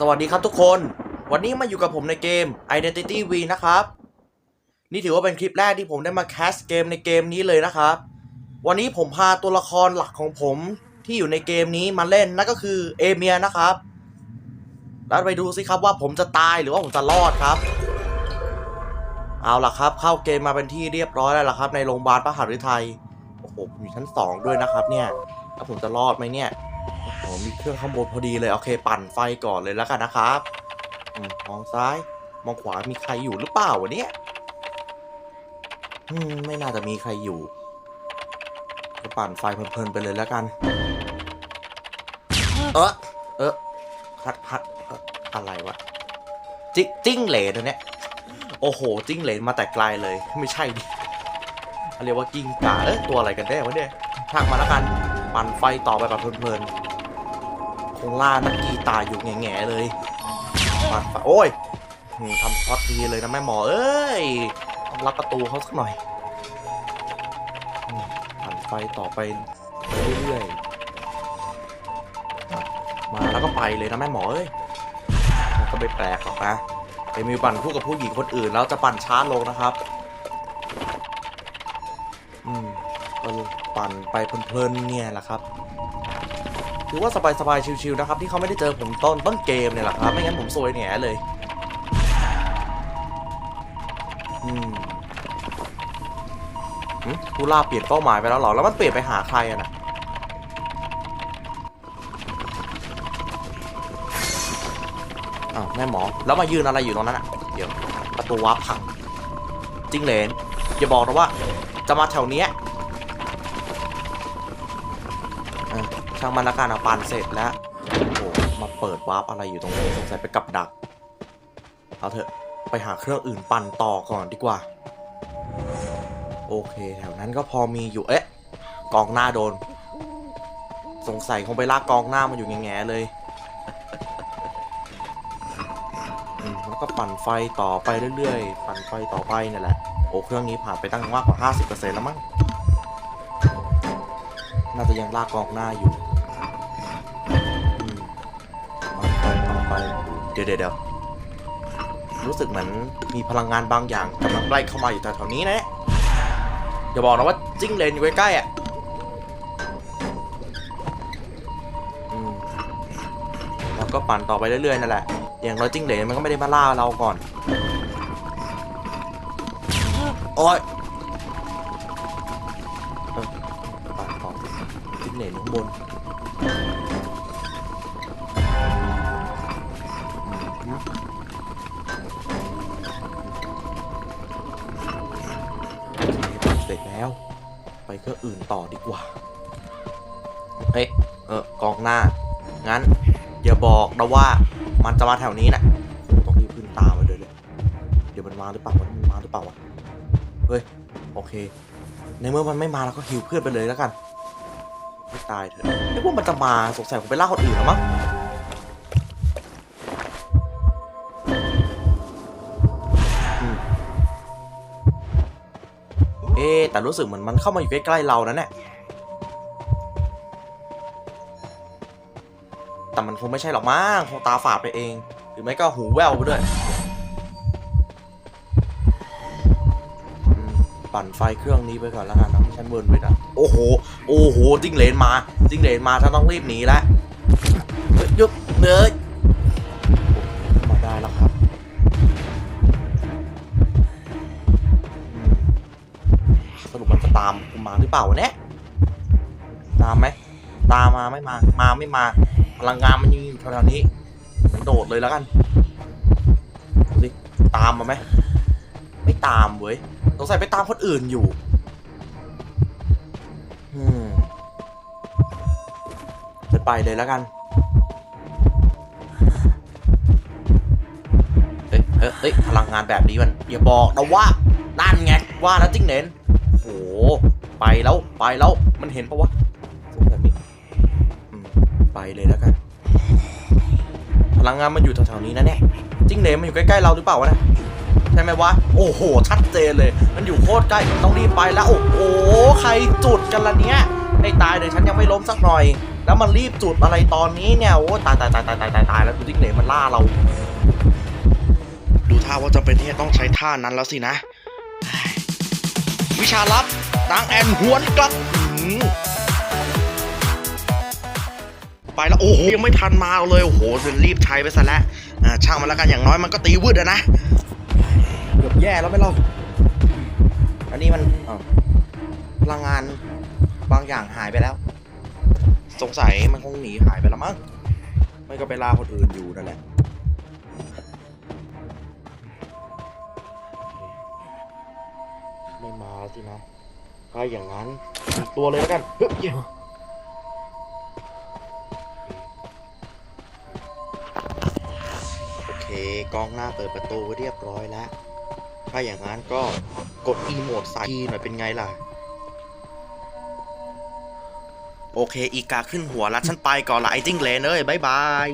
สวัสดีครับทุกคน วันนี้มาอยู่กับผมในเกม Identity V นะครับ นี่ถือว่าเป็นคลิปแรกที่ผมได้มาแคสเกมในเกมนี้เลยนะครับ วันนี้ผมพาตัวละครหลักของผมที่อยู่ในเกมนี้มาเล่นนั่นก็คือเอเมียนะครับ แล้วไปดูสิครับว่าผมจะตายหรือว่าผมจะรอดครับ เอาล่ะครับ เข้าเกมมาเป็นที่เรียบร้อยแล้วล่ะครับ ในโรงพยาบาลพระหฤทัยโอ้โหมอยู่ชั้นสองด้วยนะครับเนี่ยแล้วผมจะรอดไหมเนี่ย อ้โหมีเครื่องข้างบนพอดีเลย โอเค ปั่นไฟก่อนเลยแล้วกันนะครับอมมองซ้าย มองขวามีใครอยู่หรือเปล่าวะเนี่ยอืมไม่น่าจะมีใครอยู่ก็ปั่นไฟเพลินๆไปเลยแล้วกัน เออเออฮัดฮัดอะไรวะจิจิ้งเหลนอันเนี้ยโอ้โห จิ้งเหลนมาแต่ไกลเลย ไม่ใช่ดิเรียกว่ากิ้งก่าเอ้ยตัวอะไรกันแน่วะเนี่ยช่างมาแล้วกัน ปั่นไฟต่อไปแบบเพลินๆ ล่านักกีตาอยู่แง่ๆเลยปั่นไฟโอ้ยทำช็อตดีเลยนะแม่หมอเอ้ยต้องรับประตูเขาสักหน่อยอืมปั่นไฟต่อไปเรื่อยๆมาแล้วก็ไปเลยนะแม่หมอเอ้ยก็ไม่แปลกหรอกนะไอ้มิวปั่นคู่กับผู้หญิงคนอื่นแล้วจะปั่นช้าลงนะครับอืมก็ปั่นไปเพลินๆเนี่ยแหละครับ ถือว่าสบายๆชิวๆนะครับที่เขาไม่ได้เจอผมต้นต้นเกมเนี่ยแหละครับไม่งั้นผมซวยแหน่เลยอืมหึผู้ล่าเปลี่ยนเป้าหมายไปแล้วหรอแล้วมันเปลี่ยนไปหาใครอะนะอ้าวแม่หมอแล้วมายืนอะไรอยู่ตรงนั้นอะเดี๋ยวประตูวาร์ปพังจริงเหรนอย่าบอกนะว่าจะมาแถวเนี้ย เออช่างมันละกันอะปั่นเสร็จแล้วโอ้โหมาเปิดวาร์ปอะไรอยู่ตรงนี้สงสัยไปกับดัก เอาเถอะไปหาเครื่องอื่นปั่นต่อก่อนดีกว่า โอเค แถวนั้นก็พอมีอยู่เอ๊ะกองหน้าโดน สงสัยคงไปลากกองหน้ามาอยู่แง่ๆเลยอืมแล้วก็ปั่นไฟต่อไปเรื่อยๆ ปั่นไฟต่อไปนี่แหละ โอ้เครื่องนี้ผ่านไปตั้งมากกว่า 50%แล้วมั้ง น่าจะยังลากกองหน้าอยู่มาไปต่อไปเดี๋ยวเดี๋ยวเดี๋ยวรู้สึกเหมือนมีพลังงานบางอย่างกำลังใกล้เข้ามาอยู่แถวๆนี้นะอย่าบอกนะว่าจิ้งเลนอยู่ใกล้ๆอะแล้วก็ปั่นต่อไปเรื่อยๆนั่นแหละ อย่างน้อยจิ้งเหลนมันก็ไม่ได้มาล่าเราก่อน โอ๊ย เนอยู่ข้างบนเสร็จแล้ว ไปเครื่องอื่นต่อดีกว่า เฮ้ยเออกองหน้า งั้นอย่าบอกนะว่ามันจะมาแถวนี้นะต้องรีบขึ้นตามมาเลยเลย เดี๋ยวมันมาหรือเปล่ามันมาหรือเปล่าวะ เฮ้ย โอเค ในเมื่อมันไม่มาเราก็ฮิวเพื่อนไปเลยแล้วกัน ไม่ตายเถอะนึกว่ามันจะมาสงสัยผมไปล่าคนอื่นแล้วมั้งเอ๊แต่รู้สึกเหมือนมันเข้ามาอยู่ใกล้ๆเรานะเนี่ยแต่มันคงไม่ใช่หรอกมั้งคงตาฝาดไปเอง หรือไม่ก็หูแว่วไปด้วย ปั่นไฟเครื่องนี้ไปก่อนแล้วกันนะให้ฉันเวิร์นไปนะโอ้โห โอ้โหจิ้งเหลนมาจิ้งเหลนมาฉันต้องรีบหนีแล้วยหยุดเลยมาได้แล้วครับอืมสรุปมันจะตามกูมาหรือเปล่าเนี่ยตามไหมตามมาไม่มา มาไม่มาพลังงานมันยังอยู่แถวๆนี้ผมโดดเลยแล้วกันดูสิตามมาไหมไม่ตามเว้ย สงสัยไปตามคนอื่นอยู่อืมจะไปเลยแล้วกันเอ้ยเอ้ย พลังงานแบบนี้มันอย่าบอกนะว่า นั่นไง ว่าแล้วจิ้งเหลนโอ้โหไปแล้ว ไปแล้ว มันเห็นปะวะไปเลยแล้วกัน พลังงานมันอยู่แถวๆนี้นะเนี่ยจิ้งเหลนมันอยู่ใกล้ๆเราหรือเปล่าวะนะ ใช่ไหมวะ โอ้โห ชัดเจนเลย มันอยู่โคตรใกล้ ต้องรีบไปแล้ว โอ้โห ใครจุดกันละเนี้ยให้ตายเลยฉันยังไม่ล้มสักหน่อย แล้วมันรีบจุดอะไรตอนนี้เนี่ย โอ้ตายตายตายตายตายตายตายแล้วดูทิกเหนมันล่าเรา ดูท่าว่าจะเป็นที่จะต้องใช้ท่านั้นแล้วสินะ วิชาลับนางแอนหวนกลับไปแล้ว โอ้โห ยังไม่ทันมาเลย โอ้โหจะรีบใช้ไปซะแล้วอ่าช่างมันแล้วกันอย่างน้อยมันก็ตีวืดนะ เกือบแย่แล้วไม่เราอันนี้มันพลังงานบางอย่างหายไปแล้ว สงสัยมันคงหนีหายไปแล้วมั้งไม่ก็ไปล่าคนอื่นอยู่นั่นแหละไม่มาสินะถ้าอย่างนั้นตัวเลยแล้วกันเฮ้ย กองหน้าเปิดประตูไว้เรียบร้อยแล้ว ถ้าอย่างนั้นก็กดอีโมดใส่ทีหน่อยเป็นไงล่ะ โอเค อีกาขึ้นหัวแล้วฉันไปก่อนละไอ้จิ้งเลนเอ้ยบายบาย